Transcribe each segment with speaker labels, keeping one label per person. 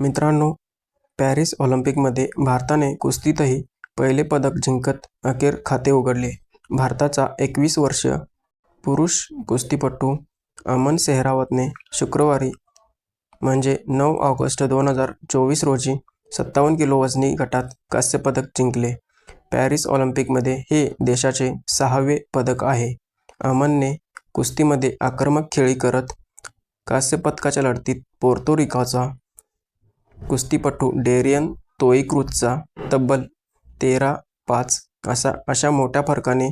Speaker 1: मित्रांनो पॅरिस ऑलिम्पिकमध्ये भारताने कुस्तीतही पहिले पदक जिंकत अखेर खाते उघडले. भारताचा एकवीस वर्ष पुरुष कुस्तीपटू अमन सेहरावतने शुक्रवारी म्हणजे नऊ ऑगस्ट दोन हजार चोवीस रोजी सत्तावन्न किलो वजनी गटात कांस्यपदक जिंकले. पॅरिस ऑलिम्पिकमध्ये हे देशाचे सहावे पदक आहे. अमनने कुस्तीमध्ये आक्रमक खेळी करत कांस्यपदकाच्या लढतीत पोर्तोरिकाचा कुस्तीपटू डेरियन तोईक्रूजचा तब्बल तेरा पाच असा अशा मोठ्या फरकाने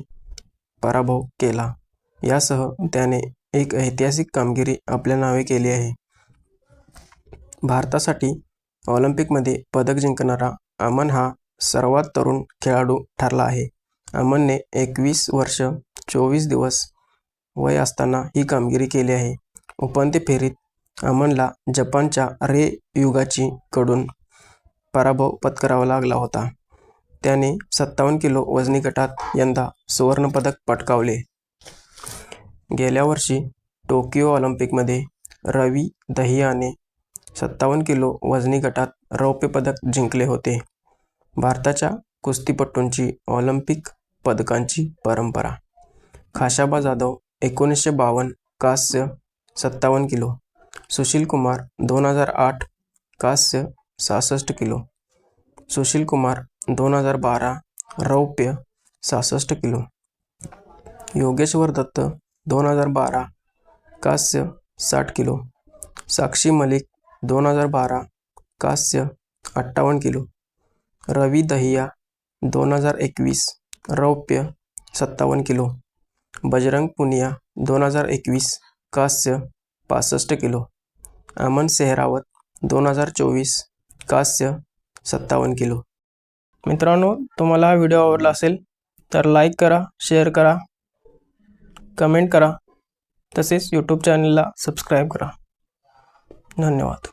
Speaker 1: पराभव केला. यासह त्याने एक ऐतिहासिक कामगिरी आपल्या नावे केली आहे. भारतासाठी ऑलिम्पिकमध्ये पदक जिंकणारा अमन हा सर्वात तरुण खेळाडू ठरला आहे. अमनने एकवीस वर्ष चोवीस दिवस वय असताना ही कामगिरी केली आहे. उपांत्य फेरीत अमनला जपानच्या रे युगाची कडून पराभव पत्करावा लागला होता. त्याने सत्तावन्न किलो वजनी गटात यंदा सुवर्णपदक पटकावले. गेल्या वर्षी टोकियो ऑलिम्पिकमध्ये रवी दहियाने सत्तावन्न किलो वजनी गटात रौप्य पदक जिंकले होते. भारताच्या कुस्तीपटूंची ऑलिम्पिक पदकांची परंपरा. खाशाबा जाधव एकोणीसशे बावन्न कांस्य सत्तावन्न किलो सुशील कुमार दोन हजार आठ कांस्य सहासष्ट किलो. सुशील कुमार दोन हजार बारा रौप्य सहासष्ट किलो. योगेश्वर दत्त दोन हजार बारा कांस्य साठ किलो. साक्षी मलिक दोन हजार बारा कांस्य अठ्ठावन्न किलो. रवी दहिया दोन हजार एकवीस रौप्य सत्तावन्न किलो. बजरंग पुनिया दोन हजार एकवीस कांस्य पासष्ट किलो. अमन सेहरावत दोन हजार चोवीस कास्य सत्तावन्न किलो. मित्रांनो तुम्हाला हा व्हिडिओ आवडला असेल तर लाईक करा शेअर करा कमेंट करा तसेच यूट्यूब चॅनलला सबस्क्राईब करा. धन्यवाद.